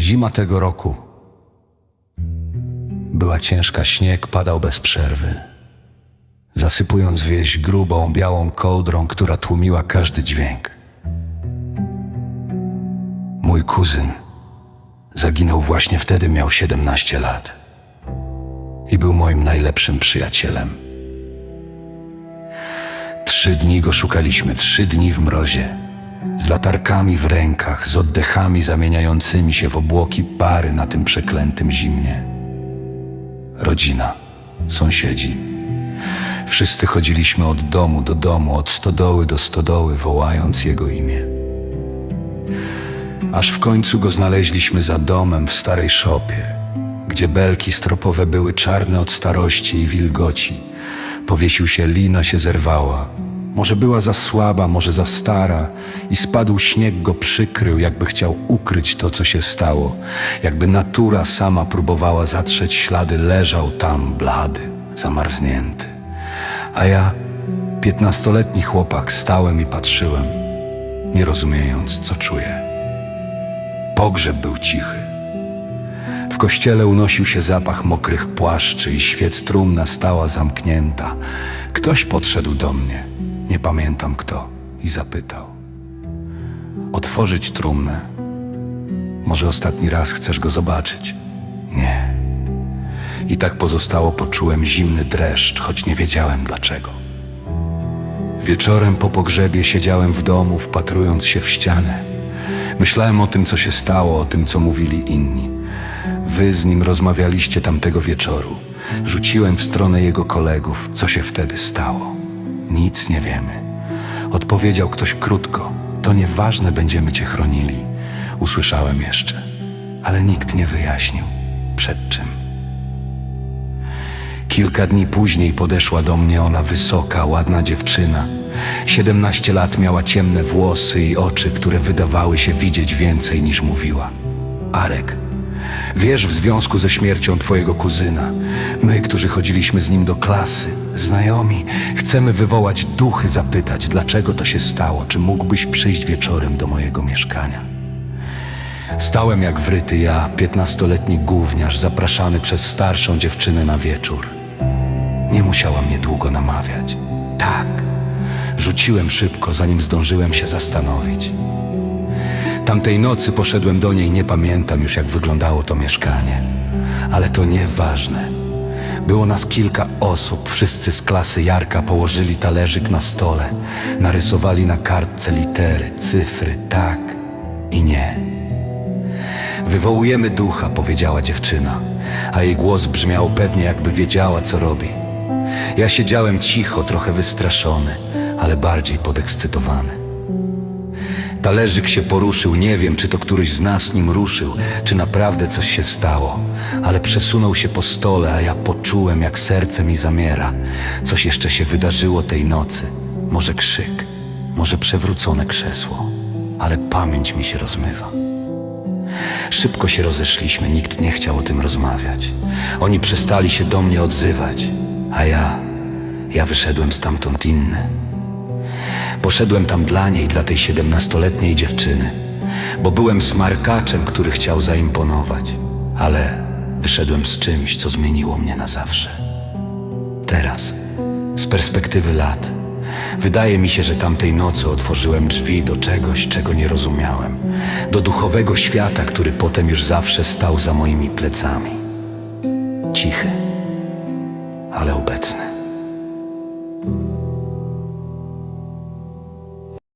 Zima tego roku była ciężka, śnieg padał bez przerwy, zasypując wieś grubą, białą kołdrą, która tłumiła każdy dźwięk. Mój kuzyn zaginął właśnie wtedy, miał 17 lat i był moim najlepszym przyjacielem. Trzy dni go szukaliśmy, trzy dni w mrozie, z latarkami w rękach, z oddechami zamieniającymi się w obłoki pary na tym przeklętym zimnie. Rodzina, sąsiedzi. Wszyscy chodziliśmy od domu do domu, od stodoły do stodoły, wołając jego imię. Aż w końcu go znaleźliśmy za domem w starej szopie, gdzie belki stropowe były czarne od starości i wilgoci. Powiesił się, lina się zerwała. Może była za słaba, może za stara i spadł śnieg go przykrył, jakby chciał ukryć to, co się stało. Jakby natura sama próbowała zatrzeć ślady, leżał tam blady, zamarznięty. A ja, piętnastoletni chłopak, stałem i patrzyłem, nie rozumiejąc, co czuję. Pogrzeb był cichy. W kościele unosił się zapach mokrych płaszczy i świec trumna stała zamknięta. Ktoś podszedł do mnie, pamiętam kto, i zapytał. Otworzyć trumnę. Może ostatni raz chcesz go zobaczyć? Nie. I tak pozostało poczułem zimny dreszcz, choć nie wiedziałem dlaczego. Wieczorem po pogrzebie siedziałem w domu, wpatrując się w ścianę. Myślałem o tym, co się stało, o tym, co mówili inni. Wy z nim rozmawialiście tamtego wieczoru. Rzuciłem w stronę jego kolegów, co się wtedy stało. Nic nie wiemy. Odpowiedział ktoś krótko. To nieważne, będziemy cię chronili. Usłyszałem jeszcze, ale nikt nie wyjaśnił, przed czym. Kilka dni później podeszła do mnie ona wysoka, ładna dziewczyna. Siedemnaście lat miała ciemne włosy i oczy, które wydawały się widzieć więcej niż mówiła. Arek, wiesz w związku ze śmiercią twojego kuzyna, my, którzy chodziliśmy z nim do klasy, znajomi, chcemy wywołać duchy, zapytać, dlaczego to się stało, czy mógłbyś przyjść wieczorem do mojego mieszkania. Stałem jak wryty ja, piętnastoletni gówniarz, zapraszany przez starszą dziewczynę na wieczór. Nie musiała mnie długo namawiać. Tak, rzuciłem szybko, zanim zdążyłem się zastanowić. Tamtej nocy poszedłem do niej, nie pamiętam już jak wyglądało to mieszkanie. Ale to nieważne. Było nas kilka osób, wszyscy z klasy Jarka położyli talerzyk na stole, narysowali na kartce litery, cyfry, tak i nie. Wywołujemy ducha, powiedziała dziewczyna, a jej głos brzmiał pewnie, jakby wiedziała, co robi. Ja siedziałem cicho, trochę wystraszony, ale bardziej podekscytowany. Talerzyk się poruszył, nie wiem, czy to któryś z nas nim ruszył, czy naprawdę coś się stało, ale przesunął się po stole, a ja poczułem, jak serce mi zamiera. Coś jeszcze się wydarzyło tej nocy. Może krzyk, może przewrócone krzesło, ale pamięć mi się rozmywa. Szybko się rozeszliśmy, nikt nie chciał o tym rozmawiać. Oni przestali się do mnie odzywać, a ja, ja wyszedłem stamtąd inny. Poszedłem tam dla niej, dla tej siedemnastoletniej dziewczyny, bo byłem smarkaczem, który chciał zaimponować, ale wyszedłem z czymś, co zmieniło mnie na zawsze. Teraz, z perspektywy lat, wydaje mi się, że tamtej nocy otworzyłem drzwi do czegoś, czego nie rozumiałem, do duchowego świata, który potem już zawsze stał za moimi plecami. Cichy.